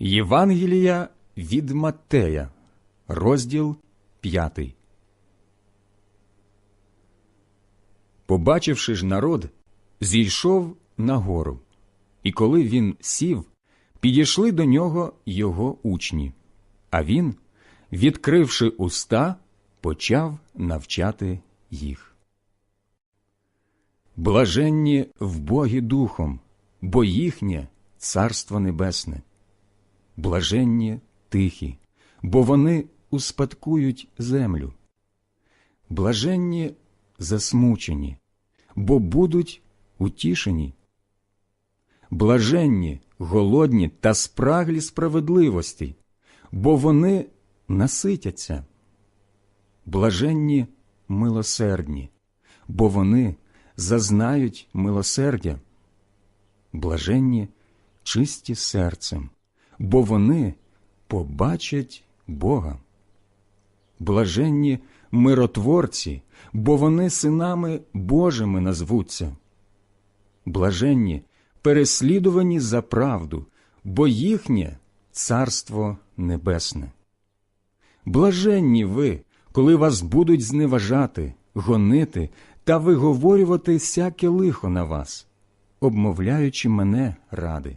Євангелія від Маттея, розділ 5. Побачивши ж народ, зійшов на гору, і коли він сів, підійшли до нього його учні, а він, відкривши уста, почав навчати їх. Блаженні в Богі духом, бо їхнє царство небесне. Блаженні тихі, бо вони успадкують землю. Блаженні засмучені, бо будуть утішені. Блаженні, голодні та спраглі справедливості, бо вони наситяться. Блаженні милосердні, бо вони зазнають милосердя. Блаженні чисті серцем, бо вони побачать Бога. Блаженні миротворці, бо вони синами Божими назвуться. Блаженні переслідувані за правду, бо їхнє царство небесне. Блаженні ви, коли вас будуть зневажати, гонити та виговорювати всяке лихо на вас, обмовляючи мене ради.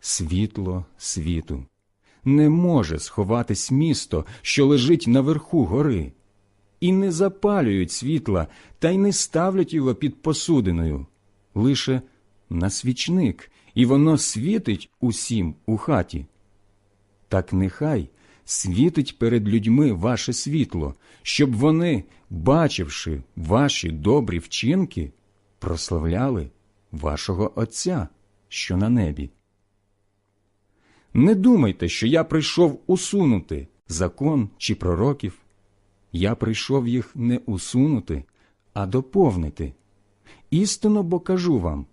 світло світу. Не може сховатись місто, що лежить наверху гори, і не запалюють світла та й не ставлять його під посудиною, лише на свічник, і воно світить усім у хаті. Так нехай світить перед людьми ваше світло, щоб вони, бачивши ваші добрі вчинки, прославляли вашого Отця, що на небі. Не думайте, що я прийшов усунути закон чи пророків. Я прийшов їх не усунути, а доповнити. Істинно бо кажу вам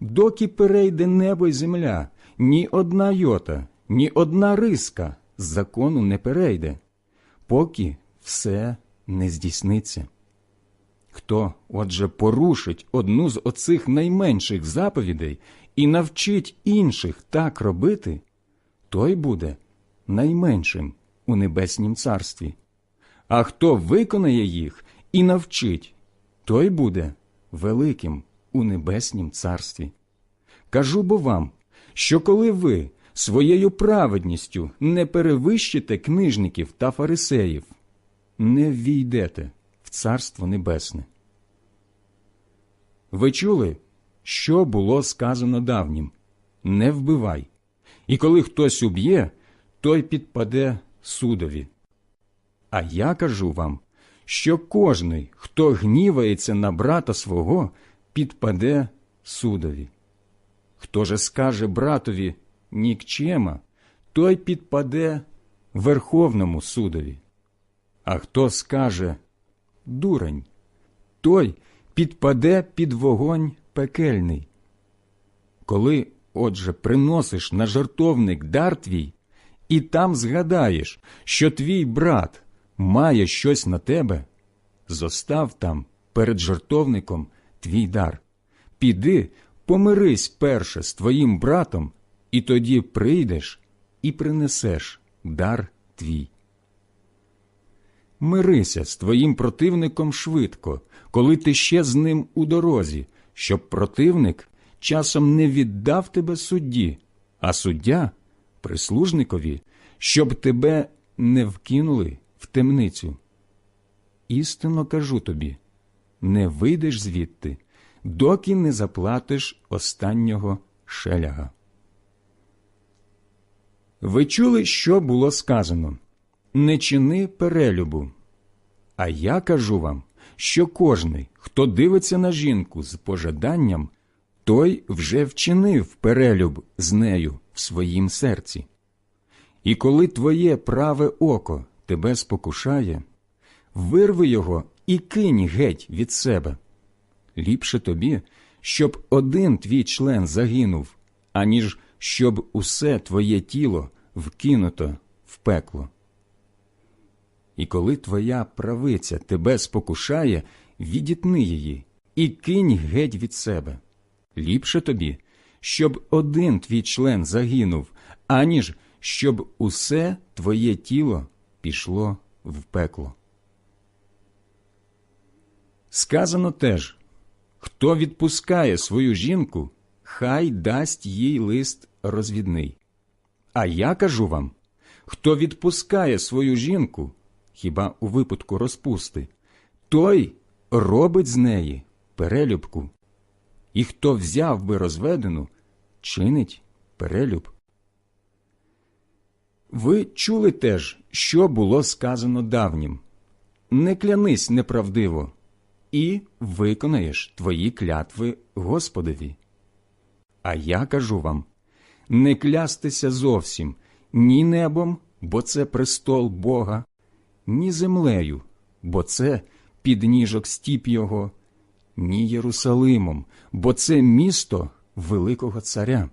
доки перейде небо й земля, ні одна йота, ні одна риска з закону не перейде, поки все не здійсниться. Хто, отже, порушить одну з оцих найменших заповідей і навчить інших так робити, той буде найменшим у небеснім царстві. А хто виконає їх і навчить, той буде великим у небеснім царстві. Кажу бо вам, що коли ви своєю праведністю не перевищите книжників та фарисеїв, не ввійдете в Царство Небесне. Ви чули, що було сказано давнім не вбивай, і коли хтось уб'є, той підпаде судові. А я кажу вам, що кожний, хто гнівається на брата свого, підпаде судові. Хто же скаже братові нікчема, той підпаде Верховному судові. А хто скаже дурень, той підпаде під вогонь пекельний. Коли, отже, приносиш на жартовник дар твій, і там згадаєш, що твій брат має щось на тебе, зостав там перед жартовником твій дар. Піди, помирись перше з твоїм братом, і тоді прийдеш і принесеш дар твій. Мирися з твоїм противником швидко, коли ти ще з ним у дорозі, щоб противник часом не віддав тебе судді, а суддя прислужникові, щоб тебе не вкинули в темницю. Істинно кажу тобі не вийдеш звідти, доки не заплатиш останнього шеляга. Ви чули, що було сказано не чини перелюбу. А я кажу вам, що кожний, хто дивиться на жінку з пожаданням, той вже вчинив перелюб з нею в своїм серці. І коли твоє праве око тебе спокушає, вирви його і кинь геть від себе. Ліпше тобі, щоб один твій член загинув, аніж щоб усе твоє тіло вкинуто в пекло. І коли твоя правиця тебе спокушає, відітни її і кинь геть від себе. Ліпше тобі, щоб один твій член загинув, аніж щоб усе твоє тіло пішло в пекло. Сказано теж хто відпускає свою жінку, хай дасть їй лист розвідний. А я кажу вам хто відпускає свою жінку, хіба у випадку розпусти, той робить з неї перелюбку. І хто взяв би розведену, чинить перелюб. Ви чули теж, що було сказано давнім не клянись неправдиво, і виконаєш твої клятви Господові. А я кажу вам не клястися зовсім ні небом, бо це престол Бога, ні землею, бо це підніжок стіп Його, ні Єрусалимом, бо це місто Великого Царя.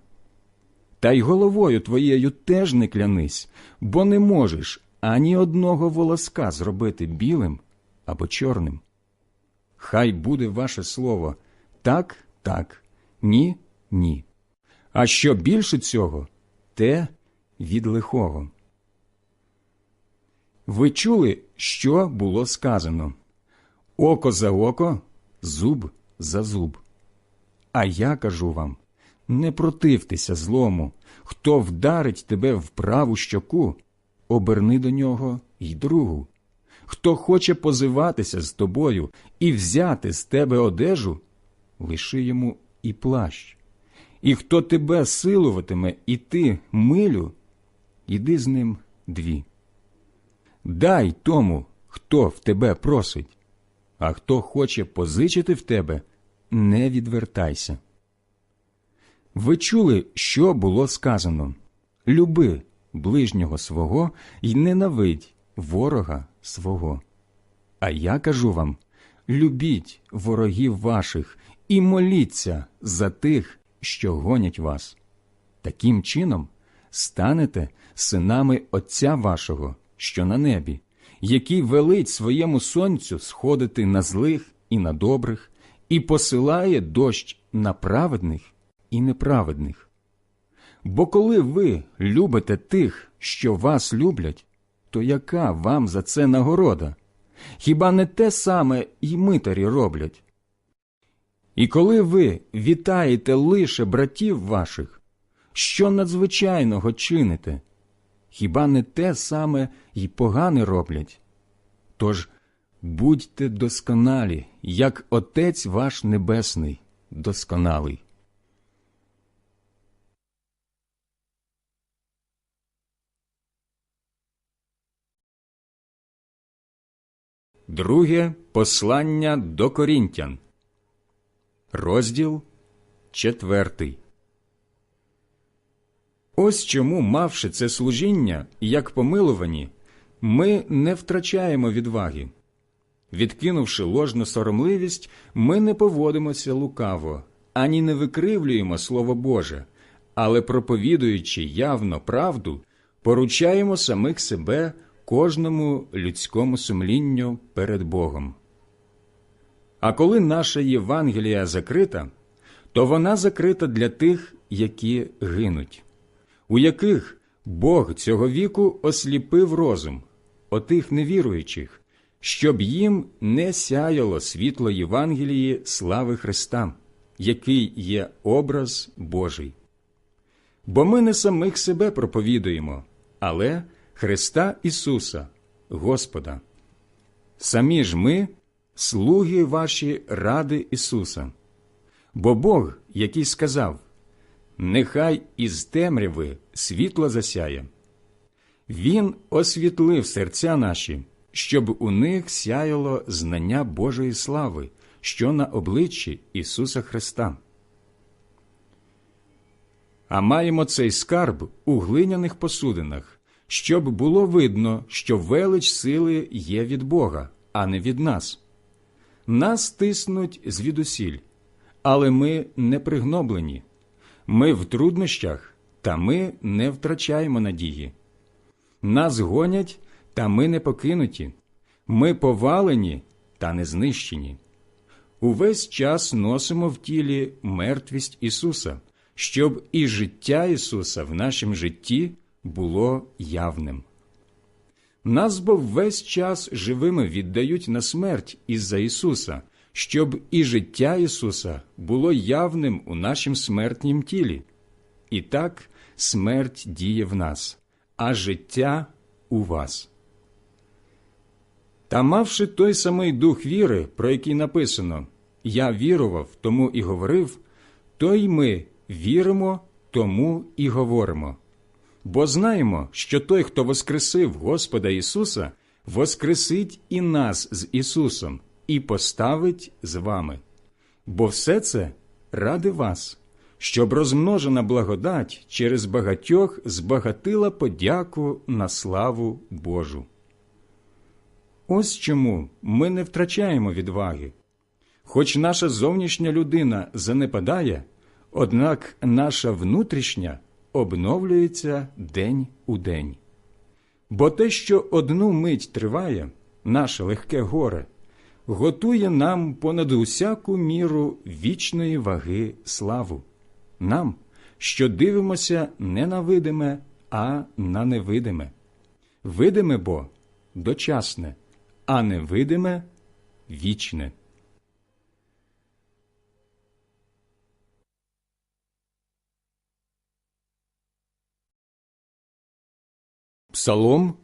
Та й головою твоєю теж не клянись, бо не можеш ані одного волоска зробити білим або чорним. Хай буде ваше слово так, так, ні, ні. А що більше цього, те від лихого. Ви чули, що було сказано око за око, зуб за зуб. А я кажу вам не противтеся злому, хто вдарить тебе в праву щоку, оберни до нього й другу. Хто хоче позиватися з тобою і взяти з тебе одежу, лиши йому і плащ. І хто тебе силуватиме і ти милю, іди з ним дві. Дай тому, хто в тебе просить, а хто хоче позичити в тебе, не відвертайся. Ви чули, що було сказано люби ближнього свого й ненавидь ворога свого. А я кажу вам любіть ворогів ваших і моліться за тих, що гонять вас. Таким чином станете синами Отця вашого, що на небі, який велить своєму сонцю сходити на злих і на добрих, і посилає дощ на праведних і неправедних. Бо коли ви любите тих, що вас люблять, то яка вам за це нагорода? Хіба не те саме й митарі роблять? І коли ви вітаєте лише братів ваших, що надзвичайного чините? Хіба не те саме й погане роблять? Тож будьте досконалі, як Отець ваш Небесний досконалий. Друге послання до Корінтян, розділ четвертий. Ось чому, мавши це служіння, як помилувані, ми не втрачаємо відваги. Відкинувши ложну соромливість, ми не поводимося лукаво, ані не викривлюємо Слово Боже, але проповідуючи явно правду, поручаємо самих себе кожному людському сумлінню перед Богом. А коли наша Євангелія закрита, то вона закрита для тих, які гинуть, у яких Бог цього віку осліпив розум, отих невіруючих, щоб їм не сяяло світло Євангелії слави Христа, який є образ Божий. Бо ми не самих себе проповідуємо, але Христа Ісуса, Господа. Самі ж ми, слуги ваші ради Ісуса. Бо Бог, який сказав, Нехай із темряви світло засяє. Він освітлив серця наші, щоб у них сяяло знання Божої слави, що на обличчі Ісуса Христа. А маємо цей скарб у глиняних посудинах, щоб було видно, що велич сили є від Бога, а не від нас. Нас тиснуть звідусіль, але ми не пригноблені. Ми в труднощах, та ми не втрачаємо надії. Нас гонять, та ми не покинуті. Ми повалені та не знищені. Увесь час носимо в тілі мертвість Ісуса, щоб і життя Ісуса в нашому житті було явним. Нас бо весь час живими віддають на смерть із-за Ісуса, щоб і життя Ісуса було явним у нашім смертнім тілі. І так смерть діє в нас, а життя у вас. Та мавши той самий дух віри, про який написано Я вірував, тому і говорив, то й ми віримо, тому і говоримо. Бо знаємо, що той, хто воскресив Господа Ісуса, воскресить і нас з Ісусом, і поставить з вами. Бо все це ради вас, щоб розмножена благодать через багатьох збагатила подяку на славу Божу. Ось чому ми не втрачаємо відваги. Хоч наша зовнішня людина занепадає, однак наша внутрішня обновлюється день у день. Бо те, що одну мить триває, наше легке горе, готує нам понад усяку міру вічної ваги славу, нам, що дивимося не на видиме, а на невидиме. Видиме бо дочасне, а невидиме вічне. Псалом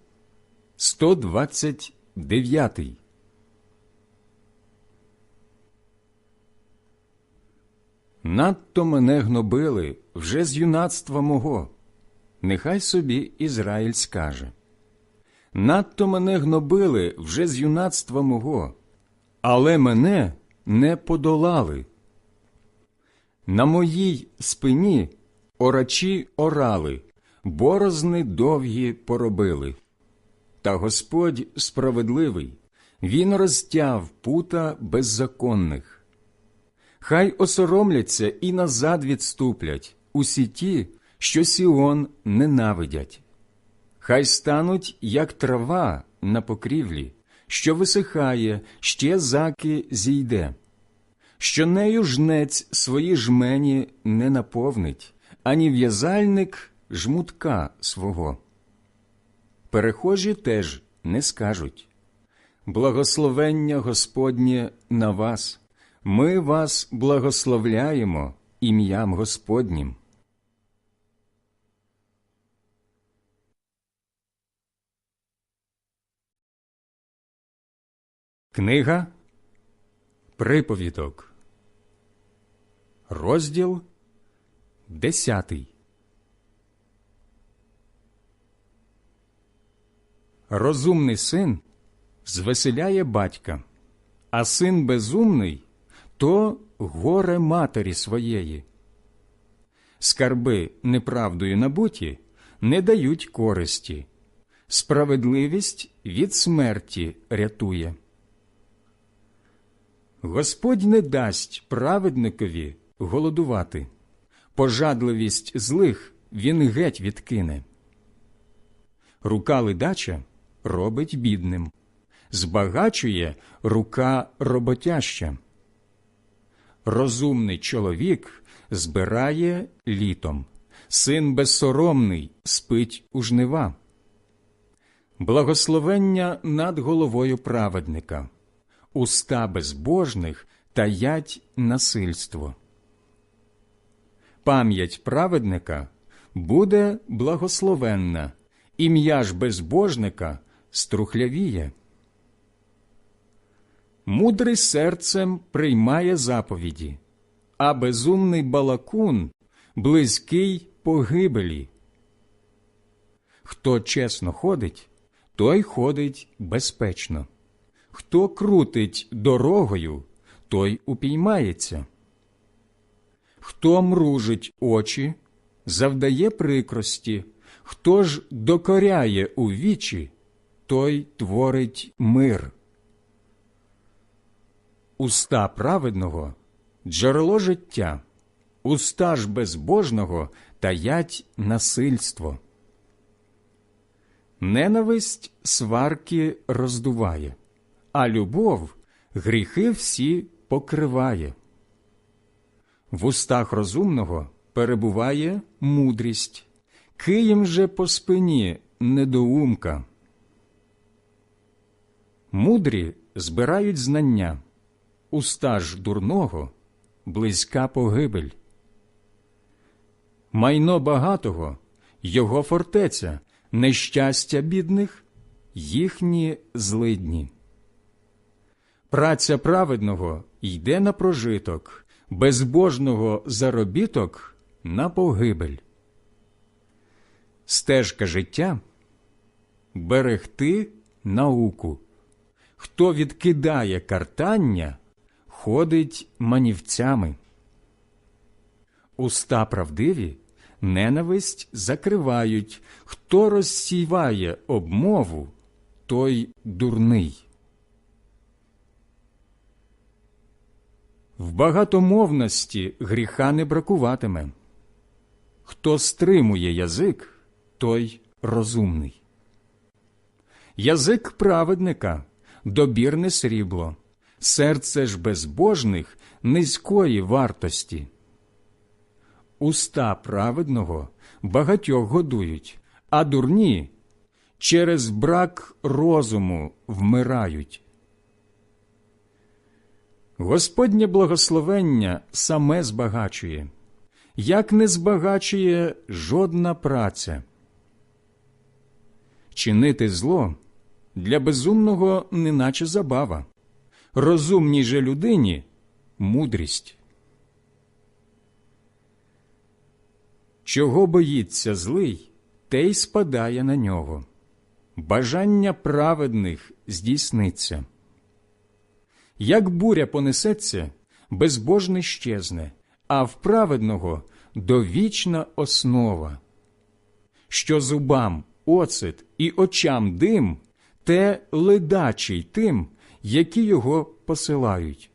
129 Надто мене гнобили вже з юнацтва мого, нехай собі Ізраїль скаже. Надто мене гнобили вже з юнацтва мого, але мене не подолали. На моїй спині орачі орали, борозни довгі поробили. Та Господь справедливий, Він розтяв пута беззаконних. Хай осоромляться і назад відступлять усі ті, що Сіон ненавидять. Хай стануть, як трава на покрівлі, що висихає, ще заки зійде, що нею жнець свої жмені не наповнить, ані в'язальник жмутка свого. Перехожі теж не скажуть Благословення Господнє на вас, ми вас благословляємо ім'ям Господнім. Книга Приповідок, розділ десятий. Розумний син звеселяє батька, а син безумний то горе матері своєї. Скарби неправдою набуті не дають користі, справедливість від смерті рятує. Господь не дасть праведникові голодувати, пожадливість злих він геть відкине. Рука ледача робить бідним, збагачує рука роботяща. Розумний чоловік збирає літом, син безсоромний спить у жнива. Благословення над головою праведника, уста безбожних таять насильство. Пам'ять праведника буде благословенна, ім'я ж безбожника струхлявіє. Мудрий серцем приймає заповіді, а безумний балакун близький погибелі. Хто чесно ходить, той ходить безпечно. Хто крутить дорогою, той упіймається. Хто мружить очі, завдає прикрості, Хто ж докоряє у вічі, той творить мир. Уста праведного джерело життя, уста ж безбожного таять насильство. Ненависть сварки роздуває, а любов гріхи всі покриває. В устах розумного перебуває мудрість, києм же по спині недоумка. Мудрі збирають знання, уста ж дурного близька погибель. Майно багатого його фортеця, нещастя бідних їхні злидні. Праця праведного йде на прожиток, безбожного заробіток на погибель. Стежка життя берегти науку. Хто відкидає картання, ходить манівцями. Уста правдиві ненависть закривають. Хто розсіває обмову, той дурний. В багатомовності гріха не бракуватиме. Хто стримує язик, той розумний. Язик праведника добірне срібло, серце ж безбожних низької вартості. Уста праведного багатьох годують, а дурні через брак розуму вмирають. Господнє благословення саме збагачує, як не збагачує жодна праця. Чинити зло для безумного неначе забава, розумній же людині мудрість. Чого боїться злий, те й спадає на нього. Бажання праведних здійсниться. Як буря понесеться, безбожний щезне, а в праведного довічна основа. Що зубам оцет і очам дим, те ледачий тим, які його посилають.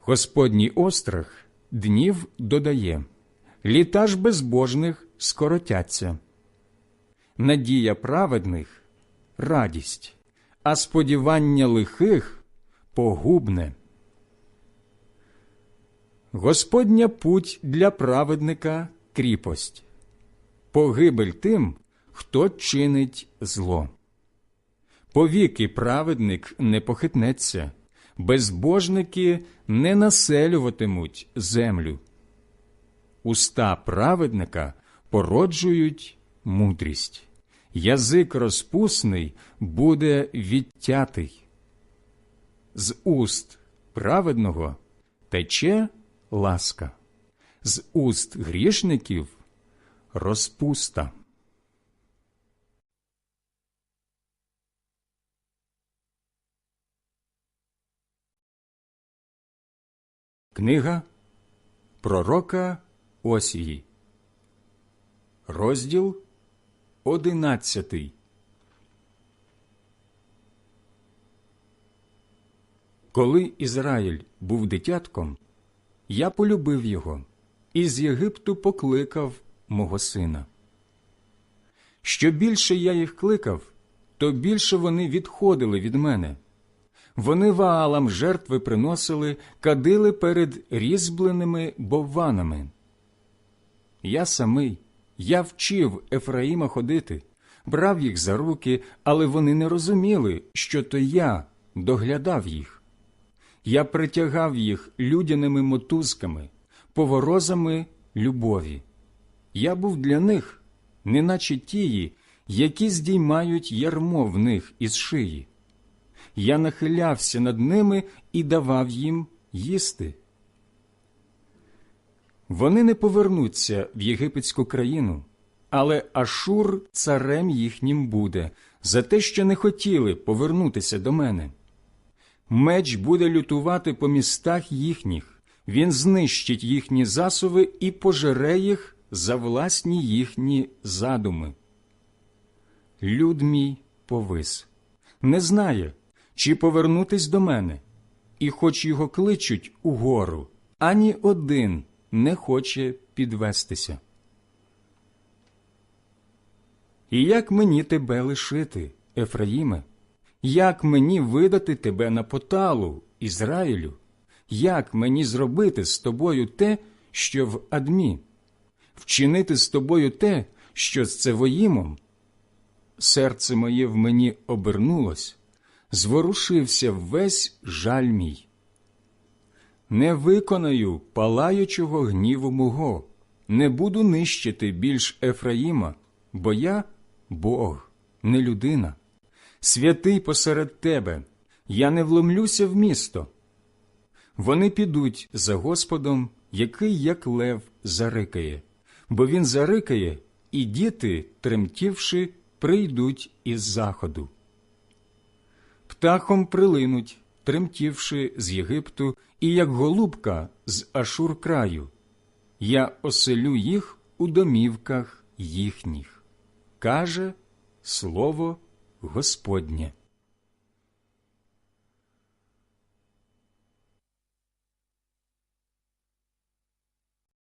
Господній острах днів додає, літа ж безбожних скоротяться. Надія праведних радість, а сподівання лихих погубне. Господня путь для праведника кріпость, погибель тим, хто чинить зло. Повіки праведник не похитнеться, безбожники не населюватимуть землю. Уста праведника породжують мудрість, язик розпусний буде відтятий. З уст праведного тече ласка, з уст грішників розпуста. Книга Пророка Осії, розділ одинадцятий. Коли Ізраїль був дитятком, я полюбив його і з Єгипту покликав мого сина. Що більше я їх кликав, то більше вони відходили від мене. Вони ваалам жертви приносили, кадили перед різьбленими бовванами. Я самий, я вчив Ефраїма ходити, брав їх за руки, але вони не розуміли, що то я доглядав їх. Я притягав їх людяними мотузками, поворозами любові. Я був для них, неначе тії, які здіймають ярмо в них із шиї я нахилявся над ними і давав їм їсти. Вони не повернуться в єгипетську країну, але Ашур царем їхнім буде за те, що не хотіли повернутися до мене. Меч буде лютувати по містах їхніх, він знищить їхні засови і пожере їх за власні їхні задуми. Люд мій повис, не знає, чи повернутись до мене, і хоч його кличуть угору, ані один не хоче підвестися. І як мені тебе лишити, Ефраїме? Як мені видати тебе на поталу, Ізраїлю? Як мені зробити з тобою те, що в Адмі? Вчинити з тобою те, що з Цевоїмом? Серце моє в мені обернулось, зворушився весь жаль мій. Не виконаю палаючого гніву мого, не буду нищити більш Ефраїма, бо я Бог, не людина. Святий посеред тебе, я не вломлюся в місто. Вони підуть за Господом, який, як лев, зарикає, бо він зарикає, і діти, тремтівши, прийдуть із заходу. Птахом прилинуть, тремтівши з Єгипту, і як голубка з Ашур краю. Я оселю їх у домівках їхніх, каже слово Господнє.